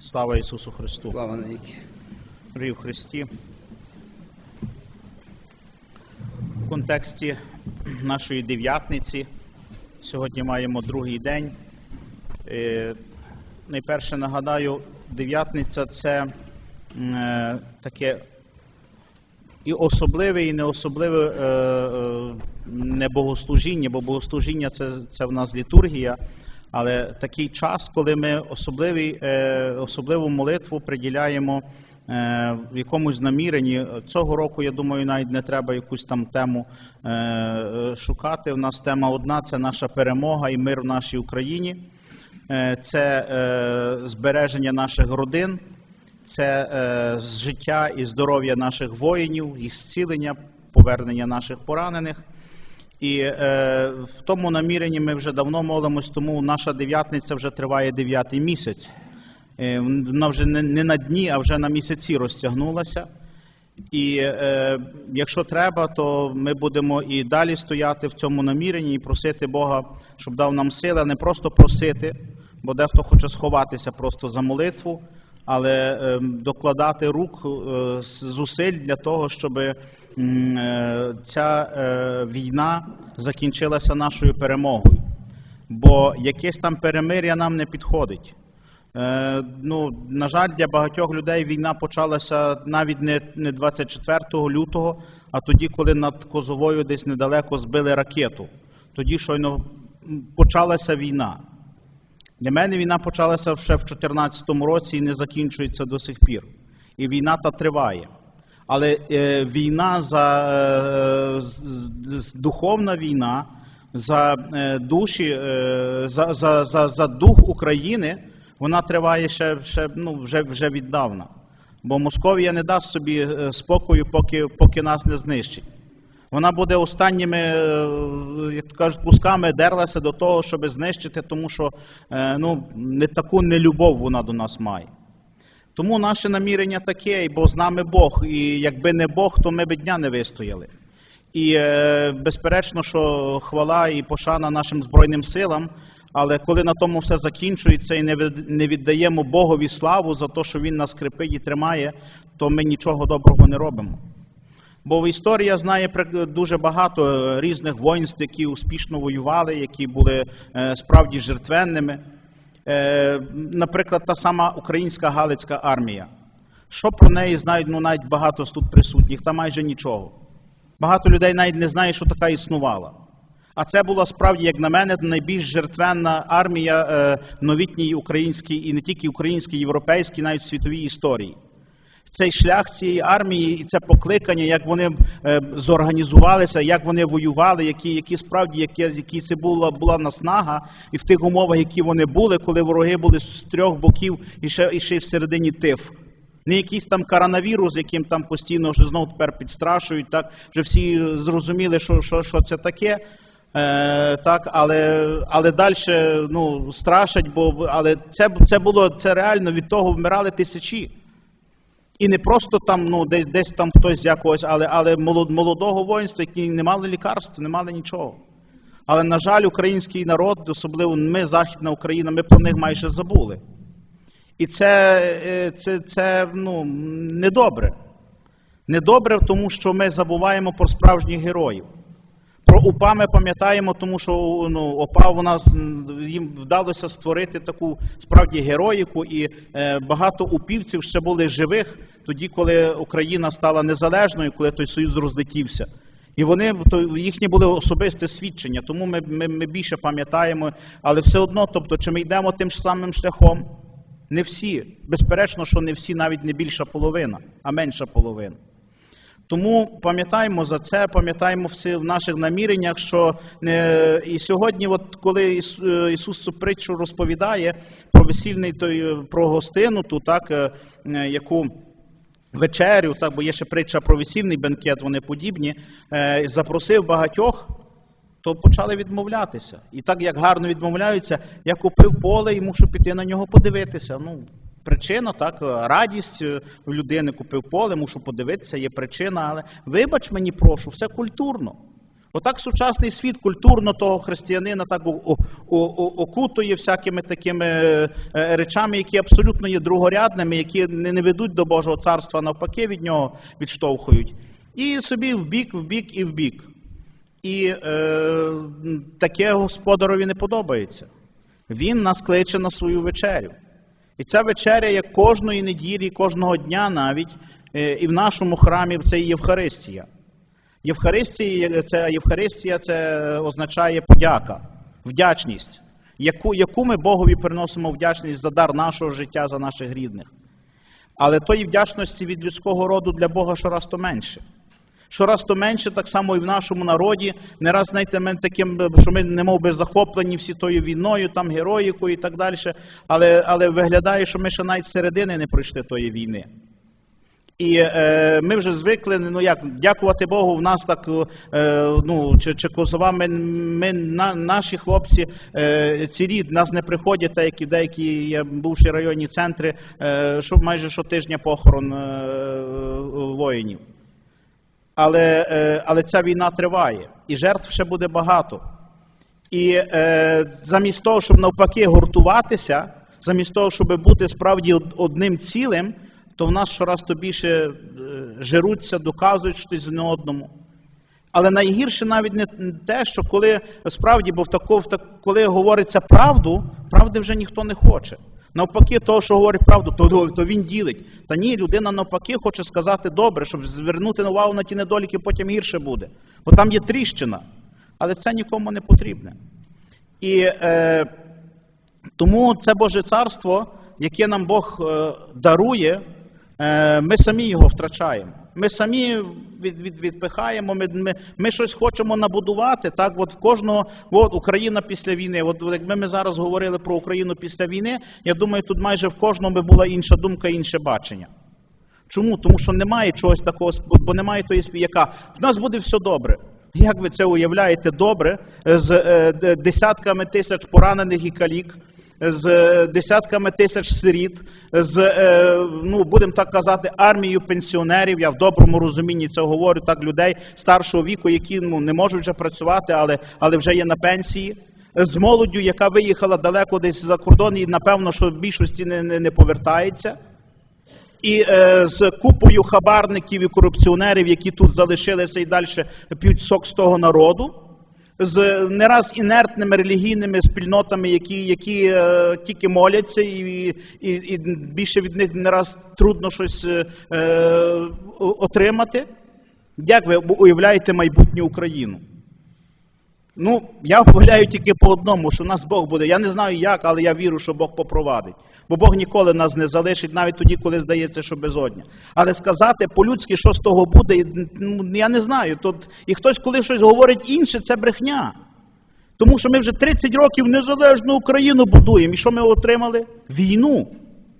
Слава Ісусу Христу! Слава навіки. Дорогі в Христі. В контексті нашої дев'ятниці сьогодні маємо другий день. Е, Найперше нагадаю, дев'ятниця це е, таке і особливе, і не особливе е, е, не богослужіння, бо богослужіння це, це в нас літургія, але такий час, коли ми особливий, е, особливу молитву приділяємо е, в якомусь наміренні. Цього року, я думаю, навіть не треба якусь там тему е, шукати. У нас тема одна це наша перемога і мир в нашій Україні. Це збереження наших родин, це життя і здоров'я наших воїнів, їх зцілення, повернення наших поранених. І е, в тому наміренні ми вже давно молимось, тому наша дев'ятниця вже триває дев'ятий місяць. Е, вона вже не, не на дні, а вже на місяці розтягнулася. І е, якщо треба, то ми будемо і далі стояти в цьому наміренні і просити Бога, щоб дав нам сили, а не просто просити, бо дехто хоче сховатися просто за молитву, але е, докладати рук е, зусиль для того, щоб е, ця е, війна закінчилася нашою перемогою. Бо якесь там перемир'я нам не підходить. Ну, на жаль, для багатьох людей війна почалася навіть не, не 24 лютого, а тоді, коли над Козовою десь недалеко збили ракету. Тоді щойно почалася війна. Для мене війна почалася ще в 2014 році і не закінчується до сих пір. І війна та триває. Але е, війна за е, з- духовна війна за е, душі, е, за, за, за, за дух України, вона триває ще, ще ну, вже, вже віддавна. Бо Московія не дасть собі е, спокою, поки, поки нас не знищить. Вона буде останніми, е, як кажуть, кусками дерлася до того, щоб знищити, тому що е, ну, не таку нелюбов вона до нас має. Тому наше намірення таке, бо з нами Бог, і якби не Бог, то ми б дня не вистояли. І е, безперечно, що хвала і пошана нашим Збройним силам, але коли на тому все закінчується і не віддаємо Богові славу за те, що Він нас крепить і тримає, то ми нічого доброго не робимо. Бо історія знає дуже багато е, різних воїнств, які успішно воювали, які були е, справді жертвенними. Е, Наприклад, та сама українська Галицька армія. Що про неї знають ну, навіть багато з тут присутніх, та майже нічого. Багато людей навіть не знає, що така існувала. А це була справді, як на мене, найбільш жертвенна армія новітній українській і не тільки українській, європейській, навіть світовій історії цей шлях цієї армії і це покликання, як вони е, зорганізувалися, як вони воювали, які, які справді які, які це була, була наснага, і в тих умовах, які вони були, коли вороги були з трьох боків і ще, і ще всередині тиф. Не якийсь там коронавірус, яким там постійно вже знову тепер підстрашують. Так вже всі зрозуміли, що, що, що це таке. Е, так, але, але далі ну, страшать, бо але це, це було це реально від того вмирали тисячі. І не просто там, ну, десь, десь там хтось якогось, але, але молодого воїнства, які не мали лікарств, не мали нічого. Але, на жаль, український народ, особливо ми, Західна Україна, ми про них майже забули. І це, е, це, це ну, недобре. Недобре, тому що ми забуваємо про справжніх героїв. Про УПА ми пам'ятаємо, тому що ну, ОПА у нас їм вдалося створити таку справді героїку, і е, багато упівців ще були живих тоді, коли Україна стала незалежною, коли той союз розлетівся. І вони то їхні були особисте свідчення, тому ми, ми, ми більше пам'ятаємо, але все одно, тобто, чи ми йдемо тим самим шляхом? Не всі. Безперечно, що не всі, навіть не більша половина, а менша половина. Тому пам'ятаємо за це, пам'ятаємо в наших наміреннях, що е, і сьогодні, от коли е, Ісус цю притчу розповідає про весільний той е, про гостину, ту так яку. Вечерю, так, бо є ще притча про весільний бенкет, вони подібні, запросив багатьох, то почали відмовлятися. І так як гарно відмовляються, я купив поле і мушу піти на нього подивитися. Ну, причина, так, е, радість е, у людини купив поле, мушу подивитися, є причина, але вибач мені, прошу, все культурно. Отак сучасний світ культурно того християнина так окутує всякими такими е, е, речами, які абсолютно є другорядними, які не ведуть до Божого царства, навпаки, від нього відштовхують. І собі в бік, в бік і в бік. І е, таке господарові не подобається. Він нас кличе на свою вечерю. І ця вечеря, як кожної неділі, кожного дня навіть, е, і в нашому храмі це є Євхаристія. Євхаристія це, Євхаристія це означає подяка, вдячність, яку, яку ми Богові приносимо вдячність за дар нашого життя, за наших рідних. Але тої вдячності від людського роду для Бога щораз то менше. Щораз то менше, так само і в нашому народі. Не раз, знаєте, ми таким, що ми не мов би захоплені всі тою війною, там героїкою і так далі. Але, але виглядає, що ми ще навіть середини не пройшли тої війни. І е, ми вже звикли, ну як, дякувати Богу, в нас так, е, ну, чи, чи козова, ми, ми на, наші хлопці е, цілі, нас не приходять, так як і деякі є бувші районні центри, е, що майже щотижня похорон е, воїнів. Але, е, але ця війна триває, і жертв ще буде багато. І е, замість того, щоб навпаки гуртуватися, замість того, щоб бути справді одним цілим, то в нас щораз то більше е, жируться, доказують щось одне одному. Але найгірше навіть не те, що коли справді, бо в тако, в так, коли говориться правду, правди вже ніхто не хоче. Навпаки, того, що говорить правду, то, то він ділить. Та ні, людина навпаки хоче сказати добре, щоб звернути увагу на ті недоліки, потім гірше буде. Бо там є тріщина. Але це нікому не потрібне. І е, тому це Боже царство, яке нам Бог е, дарує, е, ми самі його втрачаємо. Ми самі від, від, відпихаємо, ми, ми, ми щось хочемо набудувати. Так, от в кожного, от Україна після війни. От якби ми зараз говорили про Україну після війни, я думаю, тут майже в кожному була інша думка, інше бачення. Чому? Тому що немає чогось такого, бо немає тої яка в нас буде все добре. Як ви це уявляєте добре з е, десятками тисяч поранених і калік, з е, десятками тисяч сиріт, з е, ну будемо так казати, армією пенсіонерів. Я в доброму розумінні це говорю так людей старшого віку, які ну не можуть вже працювати, але, але вже є на пенсії. З молоддю, яка виїхала далеко десь за кордон, і напевно, що в більшості не, не, не повертається і е, з купою хабарників і корупціонерів, які тут залишилися і далі п'ють сок з того народу, з не раз інертними релігійними спільнотами, які, які е, тільки моляться, і, і, і більше від них не раз трудно щось е, е, отримати. Як ви уявляєте майбутню Україну? Ну, я уявляю тільки по одному, що нас Бог буде. Я не знаю як, але я вірю, що Бог попровадить. Бо Бог ніколи нас не залишить, навіть тоді, коли здається, що безодня. Але сказати по-людськи, що з того буде, ну, я не знаю. Тут, і хтось, коли щось говорить інше, це брехня. Тому що ми вже 30 років незалежну Україну будуємо. І що ми отримали? Війну.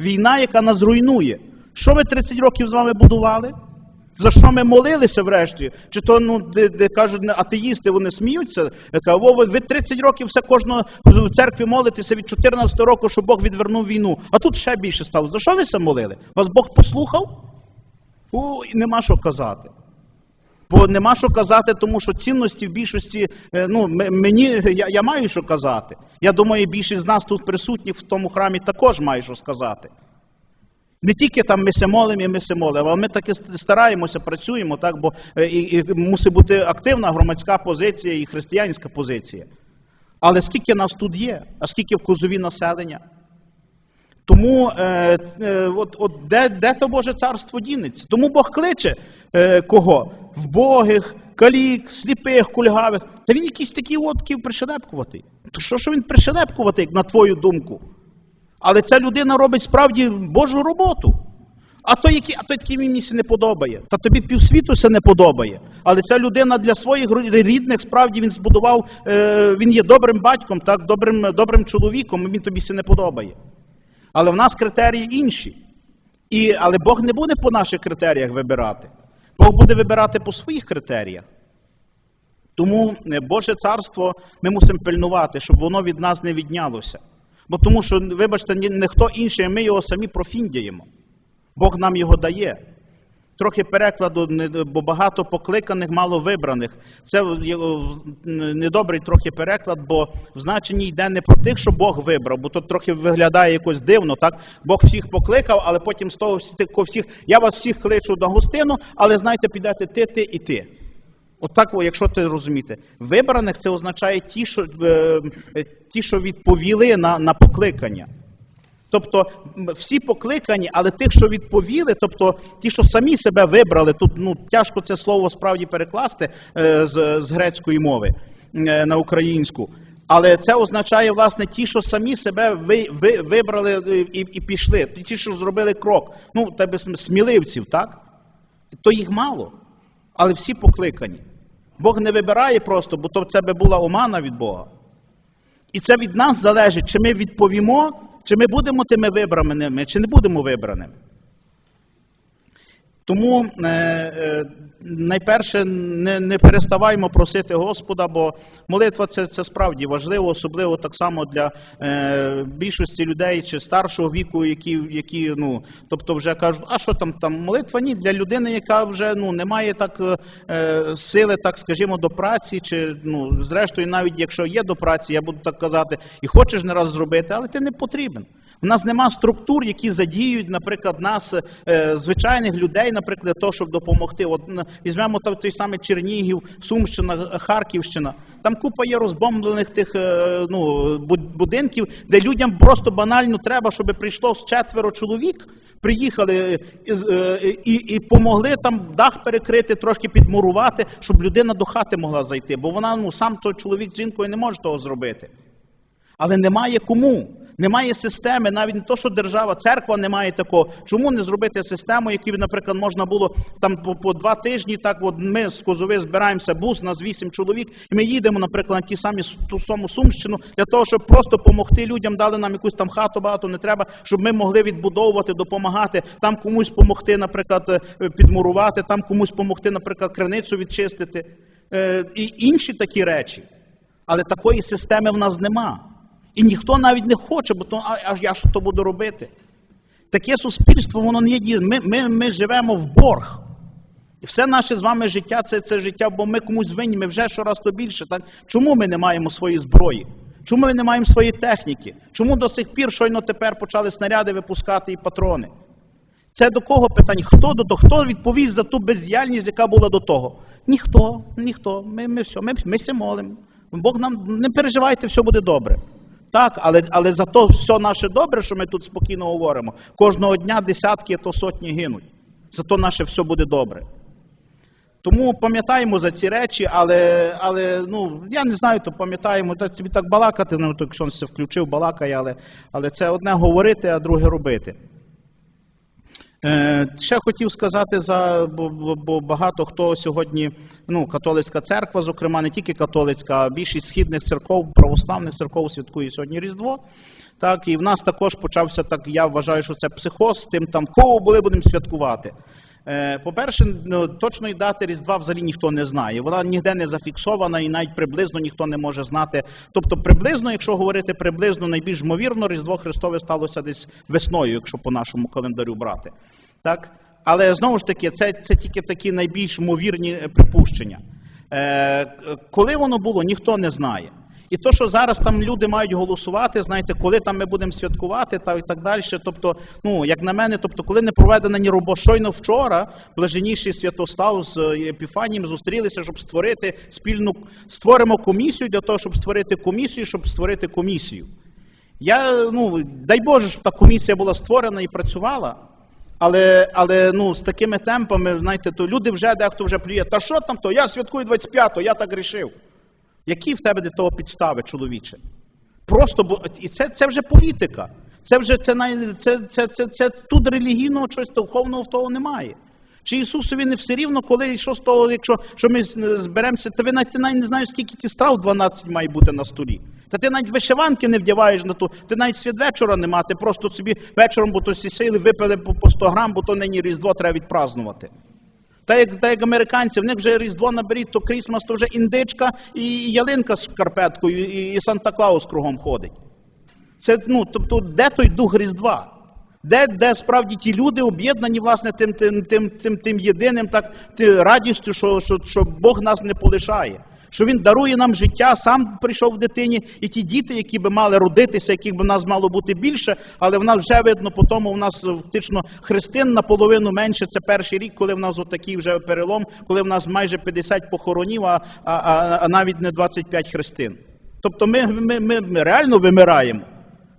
Війна, яка нас руйнує. Що ми 30 років з вами будували? За що ми молилися врешті? Чи то ну де, де кажуть атеїсти, вони сміються? Кажу, «Во, ви, ви 30 років все кожного в церкві молитеся від 14 року, що Бог відвернув війну. А тут ще більше стало. За що ви це молили? Вас Бог послухав? Ой, нема що казати. Бо нема що казати, тому що цінності в більшості, е, ну мені я, я маю що казати. Я думаю, більшість з нас тут присутніх в тому храмі також має що сказати. Не тільки там ми молимо і ми се молимо, але ми таки стараємося, працюємо, так, бо е, і, і мусить бути активна громадська позиція і християнська позиція. Але скільки нас тут є, а скільки в козові населення? Тому е, е, от, от де, де то Боже царство дінеться? Тому Бог кличе е, кого? Вбогих, калік, сліпих, кульгавих. Та він якийсь такий от пришелепкуватий. То що ж він пришелепкуватий, на твою думку? Але ця людина робить справді Божу роботу. А той, який, а той такий мені се не подобає. Та тобі півсвіту це не подобає. Але ця людина для своїх рідних справді він збудував, е, він є добрим батьком, так, добрим, добрим чоловіком, і він тобі це не подобає. Але в нас критерії інші. І, але Бог не буде по наших критеріях вибирати. Бог буде вибирати по своїх критеріях. Тому е, Боже царство ми мусимо пильнувати, щоб воно від нас не віднялося. Бо тому що, вибачте, не хто інший, ми його самі профіндяємо. Бог нам його дає. Трохи перекладу, бо багато покликаних, мало вибраних. Це недобрий трохи переклад, бо в значенні йде не про тих, що Бог вибрав, бо тут трохи виглядає якось дивно, так? Бог всіх покликав, але потім з того всі- всіх, я вас всіх кличу до гостину, але знаєте, підете ти, ти і ти. Отак, якщо ти розумієте, вибраних це означає ті, що, е, ті, що відповіли на, на покликання. Тобто всі покликані, але тих, що відповіли, тобто ті, що самі себе вибрали, тут ну, тяжко це слово справді перекласти е, з, з грецької мови е, на українську. Але це означає, власне, ті, що самі себе ви, ви, вибрали і, і пішли, ті, що зробили крок. Ну, тебе сміливців, так? То їх мало, але всі покликані. Бог не вибирає просто, бо то це би була омана від Бога. І це від нас залежить, чи ми відповімо, чи ми будемо тими вибраними, чи не будемо вибраними. Тому е, е, найперше не, не переставаймо просити Господа, бо молитва це, це справді важливо, особливо так само для е, більшості людей чи старшого віку, які, які ну, тобто вже кажуть, а що там, там молитва? Ні, для людини, яка вже ну, не має так е, сили, так скажімо, до праці, чи ну, зрештою, навіть якщо є до праці, я буду так казати, і хочеш не раз зробити, але ти не потрібен. У нас нема структур, які задіють, наприклад, нас, е, звичайних людей, наприклад, для того, щоб допомогти. От візьмемо той самий Чернігів, Сумщина, Харківщина. Там купа є розбомблених тих е, ну, будинків, де людям просто банально треба, щоб прийшло з четверо чоловік. Приїхали і, е, і, і помогли там дах перекрити, трошки підмурувати, щоб людина до хати могла зайти. Бо вона ну сам той чоловік з жінкою не може того зробити. Але немає кому. Немає системи, навіть не то, що держава, церква не має такого. Чому не зробити систему, яку, наприклад, можна було там по, по два тижні, так от ми з Козови збираємося, бус, нас вісім чоловік, і ми їдемо, наприклад, на ті самі ту саму Сумщину, для того, щоб просто допомогти людям, дали нам якусь там хату, багато не треба, щоб ми могли відбудовувати, допомагати, там комусь допомогти, наприклад, е, підмурувати, там комусь допомогти, наприклад, криницю відчистити. Е, І інші такі речі. Але такої системи в нас нема. І ніхто навіть не хоче, бо то, а, я що то буду робити? Таке суспільство, воно не є. Ми, ми, ми живемо в борг. І все наше з вами життя це, це життя, бо ми комусь винні, ми вже щораз то більше. Так? Чому ми не маємо своєї зброї? Чому ми не маємо своєї техніки? Чому до сих пір щойно тепер почали снаряди випускати і патрони? Це до кого питання? Хто до того? Хто відповість за ту бездіяльність, яка була до того? Ніхто, ніхто. Ми, ми все, ми, ми се молимо. Бог нам не переживайте, все буде добре. Так, але, але за то все наше добре, що ми тут спокійно говоримо. Кожного дня десятки, то сотні гинуть. Зато наше все буде добре. Тому пам'ятаємо за ці речі, але, але ну, я не знаю, то пам'ятаємо, так тобі так балакати, ну, то якщо се включив, балакає, але, але це одне говорити, а друге робити. Е, Ще хотів сказати за бо, багато хто сьогодні, ну католицька церква, зокрема, не тільки католицька, а більшість східних церков, православних церков святкує сьогодні Різдво. Так, і в нас також почався так. Я вважаю, що це психоз тим, там кого були будемо святкувати. Е, По-перше, ну, точної дати Різдва взагалі ніхто не знає. Вона ніде не зафіксована і навіть приблизно ніхто не може знати. Тобто, приблизно, якщо говорити приблизно, найбільш ймовірно, Різдво Христове сталося десь весною, якщо по нашому календарю брати. Так? Але знову ж таки, це, це тільки такі найбільш ймовірні припущення. Е, коли воно було, ніхто не знає. І то, що зараз там люди мають голосувати, знаєте, коли там ми будемо святкувати та і так далі. Тобто, ну як на мене, тобто, коли не проведена ні робота, щойно вчора блаженніший Святослав з е, Епіфанієм зустрілися, щоб створити спільну створимо комісію для того, щоб створити комісію, щоб створити комісію. Я ну дай Боже, щоб та комісія була створена і працювала. Але, але ну, з такими темпами, знаєте, то люди вже дехто вже плює. Та що там то? Я святкую 25-го, я так рішив. Які в тебе для того підстави, чоловіче? Просто бо і це, це вже політика. Це вже це, це, це, це, це, тут релігійного чогось духовного в того немає. Чи Ісусові не все рівно, коли що з того, якщо що ми зберемося, та ви навіть, ти навіть не знаєш, скільки ті страв 12 має бути на столі. Та ти навіть вишиванки не вдіваєш на ту, ти навіть святвечора нема, ти просто собі вечором, бо то всі сили випили по 100 грам, бо то нині Різдво треба відпразнувати. Та як, та як американці, в них вже Різдво наберіть, то Крісмас, то вже індичка і ялинка з карпеткою, і, і Санта Клаус кругом ходить. Це, ну, тобто, де той дух Різдва? Де, де справді ті люди об'єднані власне тим, тим, тим, тим, тим єдиним, так радістю, що, що, що Бог нас не полишає, що Він дарує нам життя, сам прийшов в дитині, і ті діти, які би мали родитися, яких би нас мало бути більше, але в нас вже видно, по тому в нас фактично христин наполовину менше. Це перший рік, коли в нас отакий вже перелом, коли в нас майже 50 похоронів, а, а, а, а навіть не 25 христин. Тобто ми, ми, ми реально вимираємо.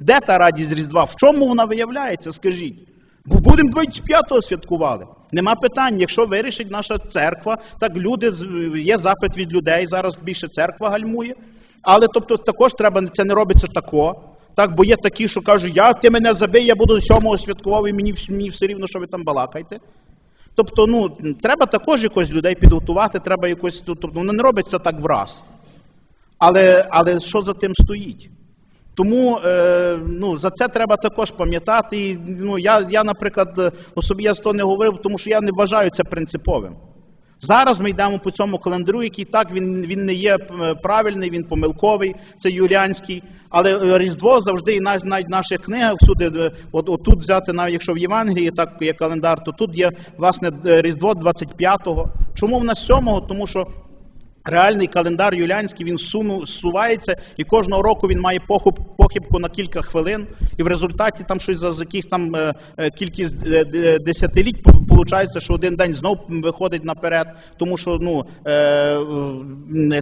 Де та радість Різдва? В чому вона виявляється, скажіть? Бо будемо 25-го святкували. Нема питань. Якщо вирішить наша церква, так люди є запит від людей. Зараз більше церква гальмує. Але тобто також треба це не робиться тако. Так, бо є такі, що кажуть, я ти мене забий, я буду сьомого святкував, і мені, мені все рівно, що ви там балакаєте. Тобто, ну треба також якось людей підготувати, треба якось тобто, воно не робиться так враз. Але, але що за тим стоїть? Тому е, ну, за це треба також пам'ятати. І, ну, я, я, наприклад, е, особисто не говорив, тому що я не вважаю це принциповим. Зараз ми йдемо по цьому календарю, який так він, він не є е, правильний, він помилковий, це юліанський. Але Різдво завжди і навіть в наших книгах всюди, от, от тут взяти, навіть якщо в Євангелії так є календар, то тут є власне Різдво 25-го. Чому в нас 7-го? Тому що Реальний календар юліанський він суну, зсувається, і кожного року він має похиб, похибку на кілька хвилин, і в результаті там щось за, якихось там е, е, кількість е, десятиліть виходить, що один день знов виходить наперед, тому що ну,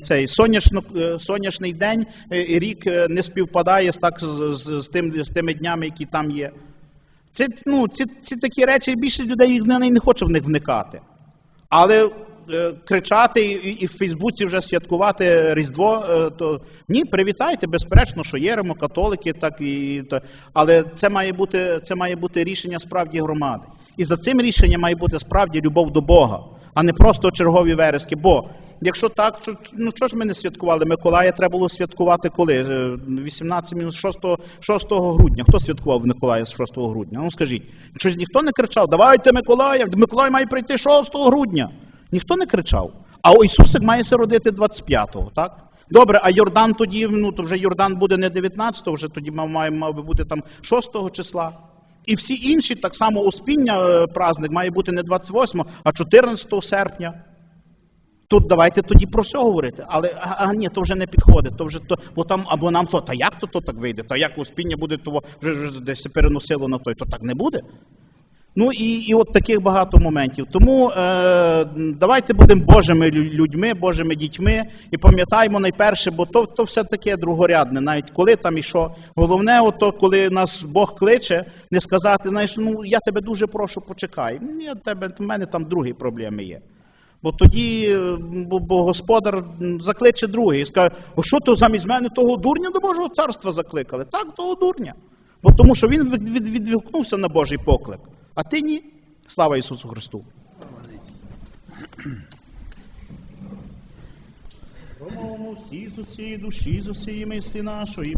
цей сонячно, е, сонячний день рік не співпадає з, так, з, з, з, тим, з тими днями, які там є. Це, ну, ці, ці такі речі, більшість людей їх не, не хоче в них вникати. Але кричати і, в Фейсбуці вже святкувати Різдво, е, то ні, привітайте, безперечно, що є римокатолики, так і то, але це має бути це має бути рішення справді громади. І за цим рішенням має бути справді любов до Бога, а не просто чергові верески. Бо якщо так, то, ну чого ж ми не святкували? Миколая треба було святкувати коли? Е, 18 мінус 6, 6 грудня. Хто святкував Миколая з 6 грудня? Ну скажіть, щось ніхто не кричав, давайте Миколая, Миколай має прийти 6 грудня. Ніхто не кричав. А Ісусик має се родити 25-го, так? Добре, а Йордан тоді, ну то вже Йордан буде не 19-го, вже тоді мав, мав би бути там 6-го числа. І всі інші, так само Успіння е, праздник має бути не 28, а 14 серпня. Тут давайте тоді про все говорити. Але а, а ні, то вже не підходить. То вже то, бо там або нам то, та як то, то так вийде? Та як успіння буде, то вже, вже десь переносило на той, то так не буде. Ну і, і от таких багато моментів. Тому е, давайте будемо Божими людьми, Божими дітьми і пам'ятаємо найперше, бо то, то все таке другорядне, навіть коли там і що. Головне, ото, коли нас Бог кличе, не сказати, знаєш, ну я тебе дуже прошу, почекай. Ну, Я тебе, в мене там другі проблеми є. Бо тоді, е, бо, бо господар закличе другий і скаже, о що то замість мене того дурня до Божого царства закликали? Так, того дурня. Бо тому що він від, від, відгукнувся на Божий поклик, а ти ні. Слава Ісусу Христу. Промовимо всі з душі, з усієї мислі нашої.